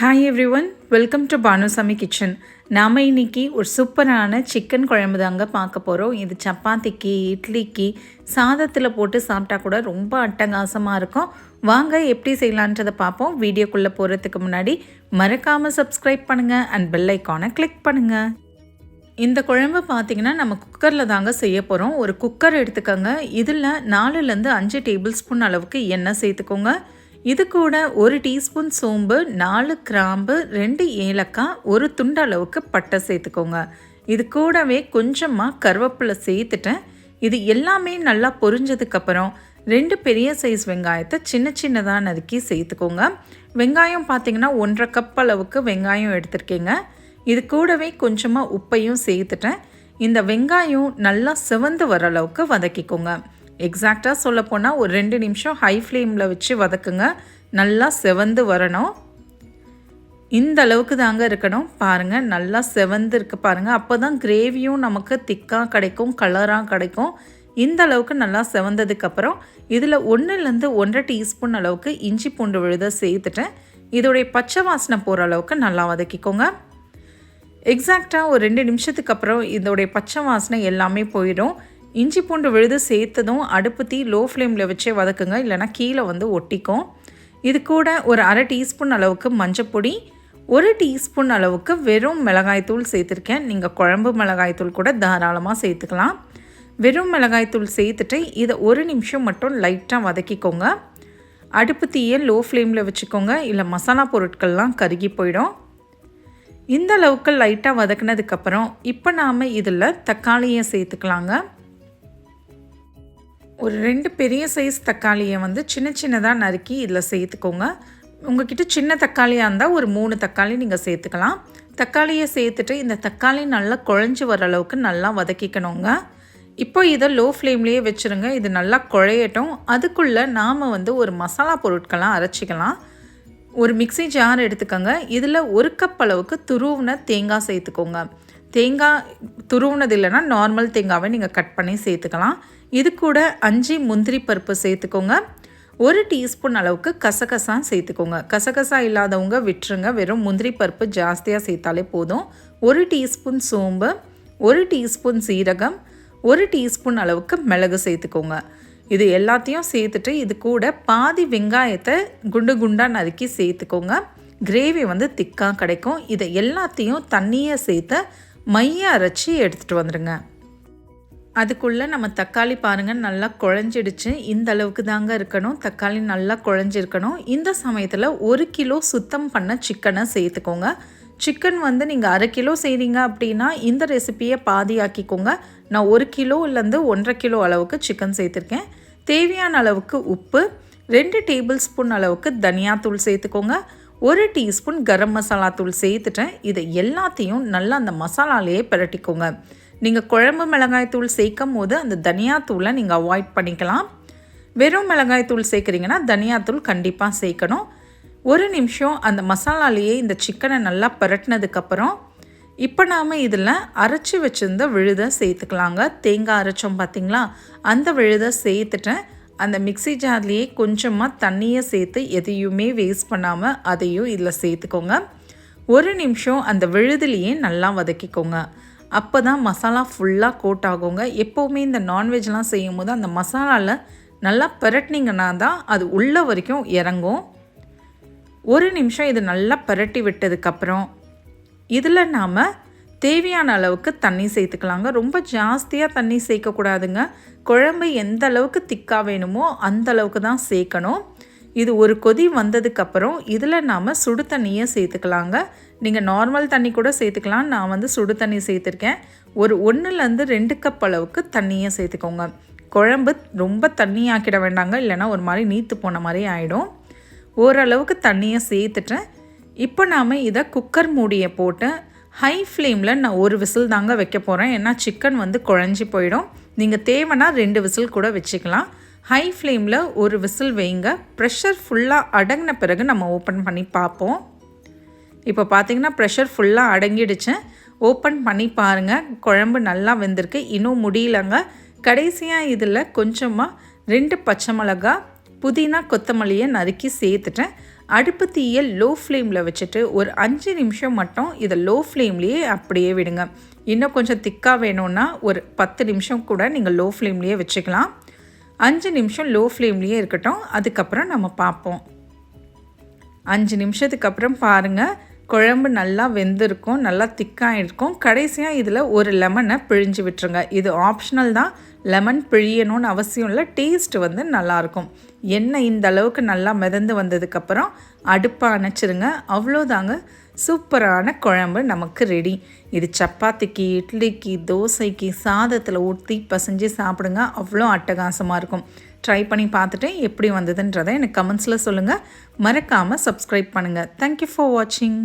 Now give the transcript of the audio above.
Hi everyone welcome to Banusami kitchen நாம் இன்றைக்கி ஒரு சூப்பரான சிக்கன் குழம்பு தாங்க பார்க்க போகிறோம் இது சப்பாத்திக்கு இட்லிக்கு சாதத்தில் போட்டு சாப்பிட்டா கூட ரொம்ப அட்டகாசமாக இருக்கும். வாங்க எப்படி செய்யலான்றதை பார்ப்போம். வீடியோக்குள்ளே போகிறதுக்கு முன்னாடி மறக்காமல் சப்ஸ்கிரைப் பண்ணுங்கள் அண்ட் பெல் ஐக்கானை கிளிக் பண்ணுங்கள் இந்த குழம்பு பார்த்திங்கன்னா நம்ம குக்கரில் தாங்க செய்ய போகிறோம் ஒரு குக்கர் எடுத்துக்கோங்க. இதில் நாலுலேருந்து அஞ்சு டேபிள் ஸ்பூன் அளவுக்கு எண்ணெய் சேர்த்துக்கோங்க. இது கூட ஒரு டீஸ்பூன் சோம்பு நாலு கிராம்பு ரெண்டு ஏலக்காய் ஒரு துண்டு அளவுக்கு பட்டை சேர்த்துக்கோங்க. இது கூடவே கொஞ்சமாக கருவேப்பிலை சேர்த்துட்டேன். இது எல்லாமே நல்லா பொரிஞ்சதுக்கப்புறம் ரெண்டு பெரிய சைஸ் வெங்காயத்தை சின்ன சின்னதாக நறுக்கி சேர்த்துக்கோங்க. வெங்காயம் பார்த்தீங்கன்னா ஒன்றரை கப் அளவுக்கு வெங்காயம் எடுத்திருக்கீங்க. இது கூடவே கொஞ்சமாக உப்பையும் சேர்த்துட்டேன். இந்த வெங்காயம் நல்லா சிவந்து வர அளவுக்கு வதக்கிக்கோங்க. எக்ஸாக்டாக சொல்லப்போனால் ஒரு ரெண்டு நிமிஷம் ஹை ஃப்ளேமில் வச்சு வதக்குங்க. நல்லா செவந்து வரணும். இந்த அளவுக்கு தாங்க இருக்கணும். பாருங்கள் நல்லா செவந்து இருக்கு பாருங்கள் அப்போ தான் கிரேவியும் நமக்கு திக்காக கிடைக்கும் கலராக கிடைக்கும். இந்த அளவுக்கு நல்லா செவந்ததுக்கப்புறம் இதில் ஒன்றுலேருந்து ஒன்றரை டீஸ்பூன் அளவுக்கு இஞ்சி பூண்டு விழுத சேர்த்துட்டேன் இதோடைய பச்சை வாசனை போகிற அளவுக்கு நல்லா வதக்கிக்கோங்க. எக்ஸாக்டாக ஒரு ரெண்டு நிமிஷத்துக்கு அப்புறம் இதோடைய பச்சை வாசனை எல்லாமே போயிடும். இஞ்சி பூண்டு விழுது சேர்த்ததும் அடுப்பு தீ லோ ஃப்ளேமில் வச்சே வதக்குங்க. இல்லைனா கீழே வந்து ஒட்டிக்கும். இது கூட ஒரு அரை டீஸ்பூன் அளவுக்கு மஞ்சப்பொடி ஒரு டீஸ்பூன் அளவுக்கு வெறும் மிளகாய்த்தூள் சேர்த்துருக்கேன். நீங்கள் குழம்பு மிளகாய்த்தூள் கூட தாராளமாக சேர்த்துக்கலாம். வெறும் மிளகாய்த்தூள் சேர்த்துட்டு இதை ஒரு நிமிஷம் மட்டும் லைட்டாக வதக்கிக்கோங்க. அடுப்பு தீயை லோ ஃப்ளேமில் வச்சுக்கோங்க. இல்லை மசாலா பொருட்கள்லாம் கருகி போயிடும். இந்த அளவுக்கு லைட்டாக வதக்குனதுக்கப்புறம் இப்போ நாம் இதில் தக்காளியை சேர்த்துக்கலாங்க. ஒரு ரெண்டு பெரிய சைஸ் தக்காளியை வந்து சின்ன சின்னதாக நறுக்கி இதில் சேர்த்துக்கோங்க. உங்ககிட்ட சின்ன தக்காளியாக இருந்தால் ஒரு மூணு தக்காளி நீங்கள் சேர்த்துக்கலாம். தக்காளியை சேர்த்துட்டு இந்த தக்காளி நல்லா குழஞ்சி வர அளவுக்கு நல்லா வதக்கிக்கணுங்க. இப்போ இதை லோ ஃப்ளேம்லேயே வச்சுருங்க. இது நல்லா குழையட்டும். அதுக்குள்ளே நாம் வந்து ஒரு மசாலா பொருட்களாக அரைச்சிக்கலாம். ஒரு மிக்சி ஜார் எடுத்துக்கோங்க. இதில் ஒரு கப் அளவுக்கு துருவின தேங்காய் சேர்த்துக்கோங்க. தேங்காய் துருவுனது இல்லைன்னா நார்மல் தேங்காவை நீங்கள் கட் பண்ணி சேர்த்துக்கலாம். இது கூட அஞ்சு முந்திரி பருப்பு சேர்த்துக்கோங்க. ஒரு டீஸ்பூன் அளவுக்கு கசகசா சேர்த்துக்கோங்க. கசகசா இல்லாதவங்க விட்டுருங்க. வெறும் முந்திரி பருப்பு ஜாஸ்தியாக சேர்த்தாலே போதும். ஒரு டீஸ்பூன் சோம்பு ஒரு டீஸ்பூன் சீரகம் ஒரு டீஸ்பூன் அளவுக்கு மிளகு சேர்த்துக்கோங்க. இது எல்லாத்தையும் சேர்த்துட்டு இது கூட பாதி வெங்காயத்தை குண்டு குண்டாக நறுக்கி சேர்த்துக்கோங்க. கிரேவி வந்து திக்காக கிடைக்கும். இதை எல்லாத்தையும் தண்ணியை சேர்த்து மைய அரைச்சி எடுத்துகிட்டு வந்துடுங்க அதுக்குள்ளே நம்ம தக்காளி பாருங்கள் நல்லா குழஞ்சிடுச்சு. இந்த அளவுக்கு தாங்க இருக்கணும். தக்காளி நல்லா குழஞ்சிருக்கணும். இந்த சமயத்தில் ஒரு கிலோ சுத்தம் பண்ண சிக்கனை சேர்த்துக்கோங்க. சிக்கன் வந்து நீங்கள் அரை கிலோ செய்கிறீங்க அப்படின்னா இந்த ரெசிப்பியை பாதியாக்கிக்கோங்க. நான் ஒரு கிலோலேருந்து ஒன்றரை கிலோ அளவுக்கு சிக்கன் சேர்த்துருக்கேன். தேவையான அளவுக்கு உப்பு ரெண்டு டேபிள் ஸ்பூன் அளவுக்கு தனியாத்தூள் சேர்த்துக்கோங்க. ஒரு டீஸ்பூன் கரம் மசாலா தூள் சேர்த்துட்டேன். இதை எல்லாத்தையும் நல்லா அந்த மசாலாலேயே பிரட்டிக்கோங்க. நீங்கள் குழம்பு மிளகாய் தூள் சேர்க்கும் போது அந்த தனியாத்தூளை நீங்கள் அவாய்ட் பண்ணிக்கலாம். வெறும் மிளகாய் தூள் சேர்க்குறீங்கன்னா தனியாத்தூள் கண்டிப்பாக சேர்க்கணும். ஒரு நிமிஷம் அந்த மசாலாலேயே இந்த சிக்கனை நல்லா பரட்டினதுக்கப்புறம் இப்போ நாம் இதில் அரைச்சி வச்சுருந்த விழுதை சேர்த்துக்கலாங்க. தேங்காய் அரைச்சோம் பார்த்திங்களா அந்த விழுதை சேர்த்துட்டேன். அந்த மிக்சி ஜார்லேயே கொஞ்சமாக தண்ணியை சேர்த்து எதையுமே வேஸ்ட் பண்ணாமல் அதையும் இதில் சேர்த்துக்கோங்க. ஒரு நிமிஷம் அந்த விழுதுலேயே நல்லா வதக்கிக்கோங்க. அப்போ தான் மசாலா ஃபுல்லாக கோட் ஆகுங்க. எப்போவுமே இந்த நான்வெஜ்லாம் செய்யும் போது அந்த மசாலாவில் நல்லா பரட்டினீங்கன்னா தான் அது உள்ள வரைக்கும் இறங்கும். ஒரு நிமிஷம் இது நல்லா பரட்டி விட்டதுக்கப்புறம் இதில் நாம் தேவையான அளவுக்கு தண்ணி சேர்த்துக்கலாங்க. ரொம்ப ஜாஸ்தியாக தண்ணி சேர்க்கக்கூடாதுங்க. குழம்பு எந்த அளவுக்கு திக்காக வேணுமோ அந்த அளவுக்கு தான் சேர்க்கணும். இது ஒரு கொதி வந்ததுக்கப்புறம் இதில் நாம் சுடு தண்ணியை சேர்த்துக்கலாங்க. நீங்கள் நார்மல் தண்ணி கூட சேர்த்துக்கலாம். நான் வந்து சுடு தண்ணி சேர்த்துருக்கேன். ஒரு ஒன்றுலேருந்து ரெண்டு கப் அளவுக்கு தண்ணியை சேர்த்துக்கோங்க. குழம்பு ரொம்ப தண்ணி ஆக்கிட வேண்டாங்க. இல்லைனா ஒரு மாதிரி நீத்து போன மாதிரி ஆகிடும் ஓரளவுக்கு தண்ணியை சேர்த்துட்டேன். இப்போ நாம் இதை குக்கர் மூடியை போட்டு ஹை ஃப்ளேமில் நான் ஒரு விசில் தாங்க வைக்க போகிறேன் ஏன்னா சிக்கன் வந்து குழஞ்சி போயிடும். நீங்கள் தேவைன்னா ரெண்டு விசில் கூட வச்சுக்கலாம். ஹை ஃப்ளேமில் ஒரு விசில் வைங்க. ப்ரெஷர் ஃபுல்லாக அடங்கின பிறகு நம்ம ஓப்பன் பண்ணி பார்ப்போம். இப்போ பார்த்தீங்கன்னா ப்ரெஷர் ஃபுல்லாக அடங்கிடுச்சு. ஓப்பன் பண்ணி பாருங்கள் குழம்பு நல்லா வெந்திருக்கு. இன்னும் முடியலங்க. கடைசியாக இதில் கொஞ்சமாக ரெண்டு பச்சை மிளகா புதினா கொத்தமல்லியை நறுக்கி சேர்த்துட்டேன். அடுப்பு தீயை லோ ஃப்ளேமில் வச்சுட்டு ஒரு அஞ்சு நிமிஷம் மட்டும் இதை லோ ஃப்ளேம்லேயே அப்படியே விடுங்க. இன்னும் கொஞ்சம் திக்காக வேணும்னா ஒரு பத்து நிமிஷம் கூட நீங்கள் லோ ஃப்ளேம்லேயே வச்சுக்கலாம். அஞ்சு நிமிஷம் லோ ஃப்ளேம்லேயே இருக்கட்டும். அதுக்கப்புறம் நம்ம பார்ப்போம். அஞ்சு நிமிஷத்துக்கு அப்புறம் பாருங்கள் குழம்பு நல்லா வெந்திருக்கும் நல்லா திக்காக இருக்கும். கடைசியாக இதில் ஒரு லெமனை பிழிஞ்சு விட்டுருங்க. இது ஆப்ஷனல் தான். லெமன் பிழியணும்னு அவசியம் இல்லை. டேஸ்ட் வந்து நல்லாயிருக்கும். எண்ணெய் இந்த அளவுக்கு நல்லா மிதந்து வந்ததுக்கப்புறம் அடுப்பை அணைச்சிருங்க. அவ்வளோதாங்க. சூப்பரான குழம்பு நமக்கு ரெடி. இது சப்பாத்திக்கு இட்லிக்கு தோசைக்கு சாதத்தில் ஊற்றி பசைஞ்சு சாப்பிடுங்க. அவ்வளோ அட்டகாசமாக இருக்கும். ட்ரை பண்ணி பார்த்துட்டு எப்படி வந்ததுன்றதை எனக்கு கமெண்ட்ஸில் சொல்லுங்கள் மறக்காமல் சப்ஸ்கிரைப் பண்ணுங்கள் தேங்க்யூ ஃபார் வாட்சிங்